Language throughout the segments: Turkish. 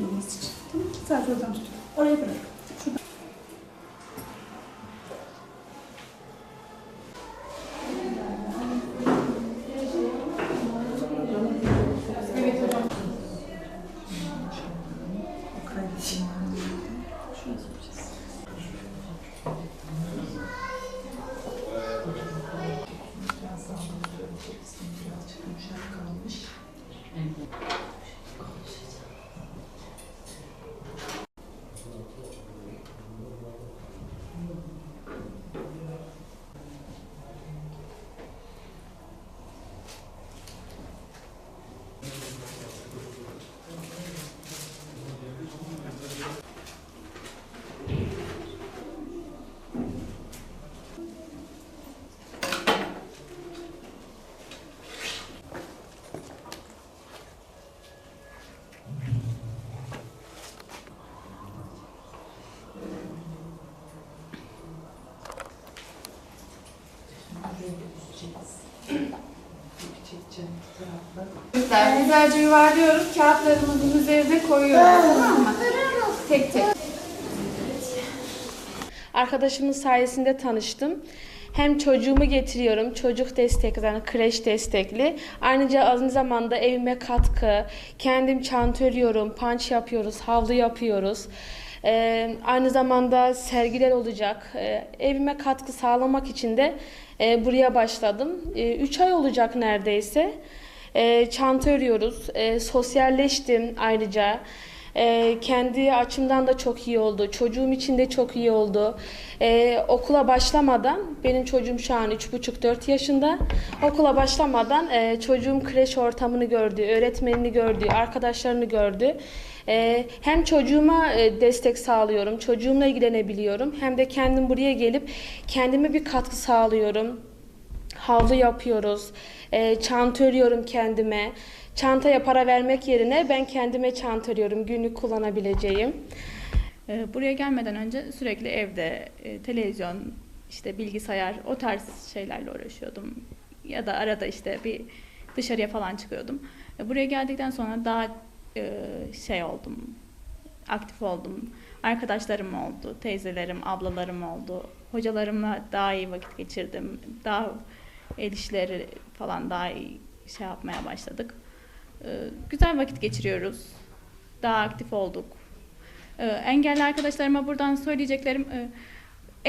Durması için. Tamam. Sadece oradan tut. Oraya bırak. Şuradan. Evet hocam. Kardeşim. Şurası yapacağız. Arkadaşlar güzelce yuvarlıyoruz. Kağıtlarımızın üzerine koyuyoruz. Tamam mı? Tek tek. Arkadaşımın sayesinde tanıştım. Hem çocuğumu getiriyorum, çocuk destekli, yani kreş destekli. Ayrıca aynı zamanda evime katkı, kendim çanta örüyorum, panç yapıyoruz, havlu yapıyoruz. Ee, aynı zamanda sergiler olacak. Ee, evime katkı sağlamak için de e, buraya başladım. 3 ay olacak neredeyse. E, çanta örüyoruz. E, sosyalleştim ayrıca. E, kendi açımdan da çok iyi oldu. Çocuğum için de çok iyi oldu. E, okula başlamadan, benim çocuğum şu an 3,5-4 yaşında. Okula başlamadan e, çocuğum kreş ortamını gördü, öğretmenini gördü, arkadaşlarını gördü. E, hem çocuğuma e, destek sağlıyorum, çocuğumla ilgilenebiliyorum. Hem de kendim buraya gelip kendime bir katkı sağlıyorum havlu yapıyoruz. E, çanta örüyorum kendime. Çantaya para vermek yerine ben kendime çanta örüyorum. Günlük kullanabileceğim. Ee, Buraya gelmeden önce sürekli evde e, televizyon, işte bilgisayar o tarz şeylerle uğraşıyordum. Ya da arada işte bir dışarıya falan çıkıyordum. E, Buraya geldikten sonra daha e, şey oldum, aktif oldum. Arkadaşlarım oldu, teyzelerim, ablalarım oldu. Hocalarımla daha iyi vakit geçirdim. Daha el işleri falan daha iyi şey yapmaya başladık. E, Güzel vakit geçiriyoruz. Daha aktif olduk. Ee, engelli arkadaşlarıma buradan söyleyeceklerim e,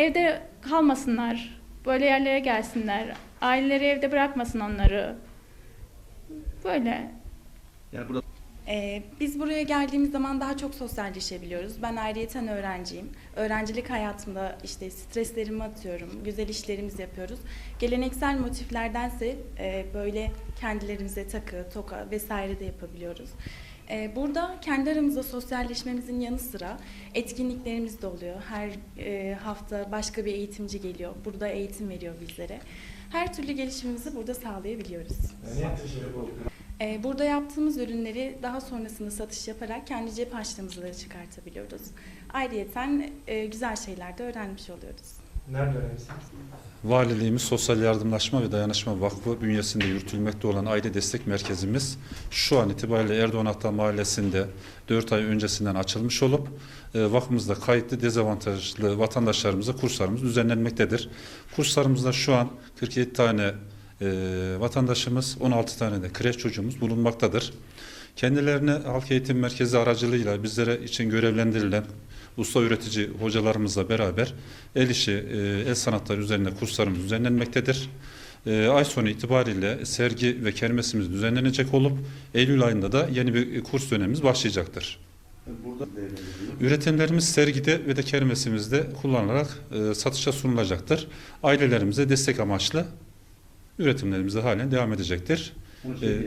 evde kalmasınlar. Böyle yerlere gelsinler. Aileleri evde bırakmasın onları. Böyle. Yani burada Ee, biz buraya geldiğimiz zaman daha çok sosyalleşebiliyoruz. Ben ayrıyeten öğrenciyim. Öğrencilik hayatımda işte streslerimi atıyorum, güzel işlerimizi yapıyoruz. Geleneksel motiflerdense e, böyle kendilerimize takı, toka vesaire de yapabiliyoruz. Ee, burada kendi aramızda sosyalleşmemizin yanı sıra etkinliklerimiz de oluyor. Her e, hafta başka bir eğitimci geliyor. Burada eğitim veriyor bizlere. Her türlü gelişimimizi burada sağlayabiliyoruz. Ee, Burada yaptığımız ürünleri daha sonrasında satış yaparak kendi cep harçlığımızı da çıkartabiliyoruz. Ayrıyeten e, güzel şeyler de öğrenmiş oluyoruz. Nerede öğrencisiniz? Valiliğimiz Sosyal Yardımlaşma ve Dayanışma Vakfı bünyesinde yürütülmekte olan aile destek merkezimiz şu an itibariyle Erdoğan Hatta Mahallesi'nde 4 ay öncesinden açılmış olup e, vakfımızda kayıtlı dezavantajlı vatandaşlarımıza kurslarımız düzenlenmektedir. Kurslarımızda şu an 47 tane e, vatandaşımız, 16 tane de kreş çocuğumuz bulunmaktadır. Kendilerine halk eğitim merkezi aracılığıyla bizlere için görevlendirilen usta üretici hocalarımızla beraber el işi, e, el sanatları üzerine kurslarımız düzenlenmektedir. E, Ay sonu itibariyle sergi ve kermesimiz düzenlenecek olup Eylül ayında da yeni bir kurs dönemimiz başlayacaktır. burada. Üretimlerimiz sergide ve de kermesimizde kullanılarak e, satışa sunulacaktır. Ailelerimize destek amaçlı üretimlerimiz de halen devam edecektir. Ee.